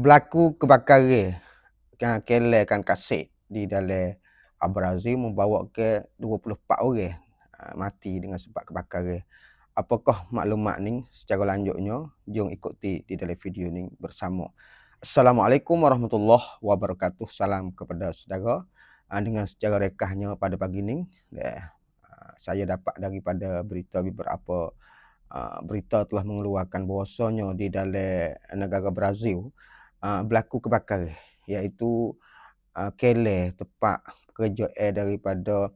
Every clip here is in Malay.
berlaku kebakaran kan kele kan kaset di dalam Brazil membawa ke 24 orang uh, mati dengan sebab kebakaran. Apakah maklumat ni secara lanjutnya? Jom ikuti di dalam video ni bersama. Assalamualaikum warahmatullahi wabarakatuh. Salam kepada saudara. Uh, dengan secara rekahnya pada pagi ni, uh, saya dapat daripada berita beberapa berita telah mengeluarkan bahawasanya di dalam negara Brazil uh, berlaku kebakaran iaitu uh, kele tepat kerja air daripada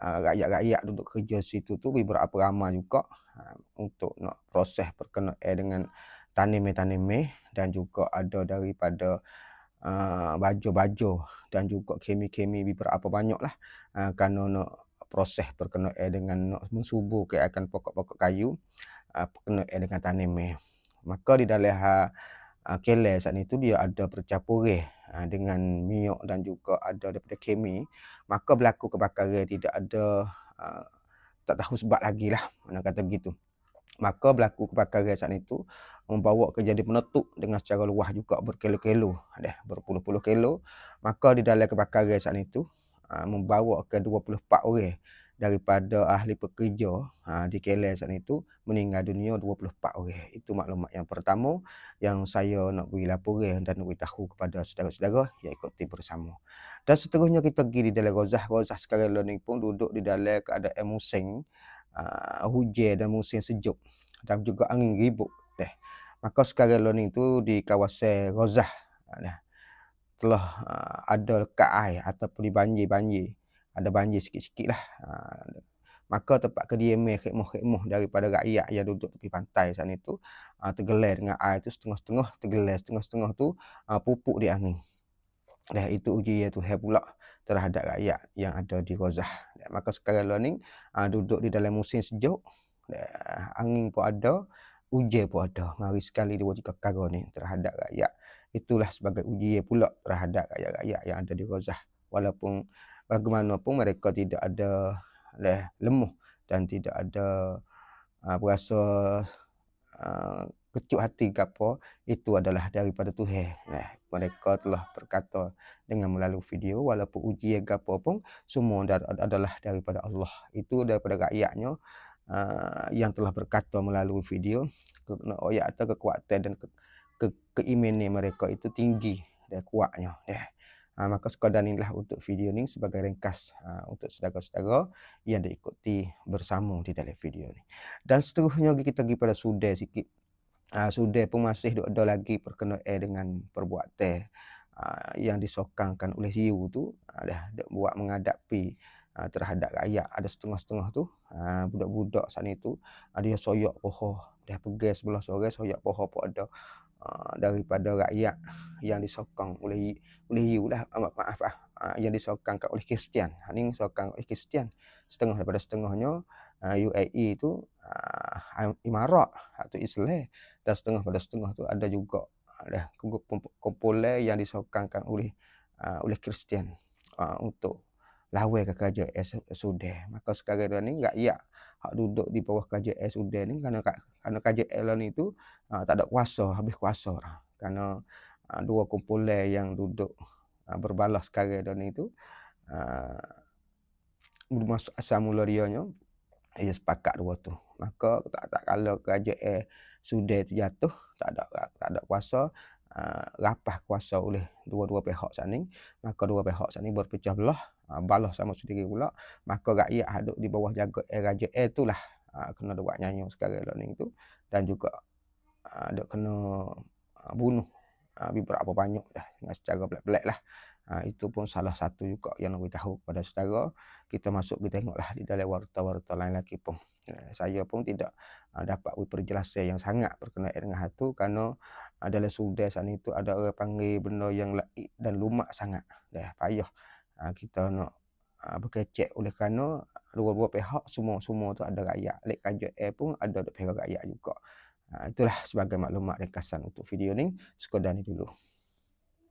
uh, rakyat-rakyat duduk kerja situ tu beberapa ramai juga uh, untuk nak proses perkena air dengan tanimeh-tanimeh dan juga ada daripada uh, baju-baju dan juga kemi-kemi beberapa banyak lah uh, kerana nak proses perkena air dengan nak mensubur ke akan pokok-pokok kayu uh, perkena air dengan tanimeh. Maka di dalam uh, uh, kele saat itu dia ada bercampur uh, dengan minyak dan juga ada daripada kemi maka berlaku kebakaran tidak ada uh, tak tahu sebab lagi lah mana kata begitu. Maka berlaku kebakaran saat itu membawa ke jadi menetuk dengan secara luas juga berkilo-kilo ada berpuluh-puluh kilo maka di dalam kebakaran saat itu membawa ke 24 orang daripada ahli pekerja ha, di KL saat itu meninggal dunia 24 orang. Itu maklumat yang pertama yang saya nak beri laporan dan beritahu kepada saudara-saudara yang ikuti bersama. Dan seterusnya kita pergi di dalam Rozah. Rozah sekarang ni pun duduk di dalam keadaan musim uh, hujan dan musim sejuk dan juga angin ribut. Deh. Maka sekarang ni tu di kawasan Rozah uh, telah uh, ada lekat air ataupun di banjir-banjir ada banjir sikit-sikit lah. Ha, maka tempat kediaman khidmah-khidmah daripada rakyat yang duduk tepi pantai sana itu ha, tergelar dengan air tu setengah-setengah tergelar setengah-setengah tu ha, pupuk di angin. Dan itu uji ya Tuhan pula terhadap rakyat yang ada di Rozah. Dan, maka sekarang lah ni ha, duduk di dalam musim sejuk. Dan, angin pun ada, ujian pun ada. Mari sekali dua tiga perkara ni terhadap rakyat. Itulah sebagai ujian pula terhadap rakyat-rakyat yang ada di Rozah. Walaupun bagaimanapun mereka tidak ada leh, lemah dan tidak ada uh, berasa uh, kecut hati ke apa itu adalah daripada Tuhan nah mereka telah berkata dengan melalui video walaupun ujian ke apa pun semua adalah daripada Allah itu daripada rakyatnya uh, yang telah berkata melalui video kerana ayat atau kekuatan dan ke, ke, keimanan mereka itu tinggi dan kuatnya eh. Ha, maka sekadar inilah untuk video ni sebagai ringkas ha, untuk saudara-saudara yang diikuti bersama di dalam video ni. Dan seterusnya kita pergi pada sudah sikit. Ha, sudah pun masih ada lagi perkenaan dengan perbuatan ha, yang disokangkan oleh Ziu tu ha, buat menghadapi ha, terhadap rakyat. Ada setengah-setengah tu ha, budak-budak sana itu ha, dia soyak pohon dia pergi sebelah sore soyak pohon pun ada. Daripada rakyat yang disokong oleh oleh you lah. Uh, maaf ah yang disokongkan oleh Kristian. Ha ni disokong oleh Kristian. Setengah daripada setengahnya UAE itu uh, Imarat atau Islam. Dan setengah pada setengah tu ada juga ada kumpulan yang disokongkan oleh uh, oleh Kristian. Uh, untuk lawan ke kerajaan Sudan. Maka sekarang ni rakyat hak duduk di bawah kerajaan Sudan ni kerana kerana kerajaan ni tu uh, tak ada kuasa, habis kuasa lah. Kerana uh, dua kumpulan yang duduk uh, berbalas sekarang ni tu uh, masa asal mula dianya ia sepakat dua tu. Maka tak tak kalau kerajaan Sudan terjatuh, tak ada tak ada kuasa, uh, rapah kuasa oleh dua-dua pihak sana maka dua pihak sana berpecah belah uh, balah sama sendiri pula maka rakyat haduk di bawah jaga air raja air itulah uh, kena buat nyanyi sekarang lah ni tu dan juga uh, dok kena uh, bunuh uh, beberapa banyak dah dengan secara pelik-pelik lah Ha, itu pun salah satu juga yang nak beritahu kepada saudara. Kita masuk kita tengoklah di dalam warta-warta lain lagi pun. Ha, saya pun tidak ha, dapat perjelasan yang sangat berkenaan dengan hal itu kerana dalam sudah sana itu ada orang panggil benda yang laik dan lumak sangat. Dah payah ha, kita nak ha, berkecek oleh kerana dua-dua pihak semua-semua tu ada rakyat. Lek air pun ada pihak rakyat juga. Ha, itulah sebagai maklumat ringkasan untuk video ni. Sekadar ni dulu.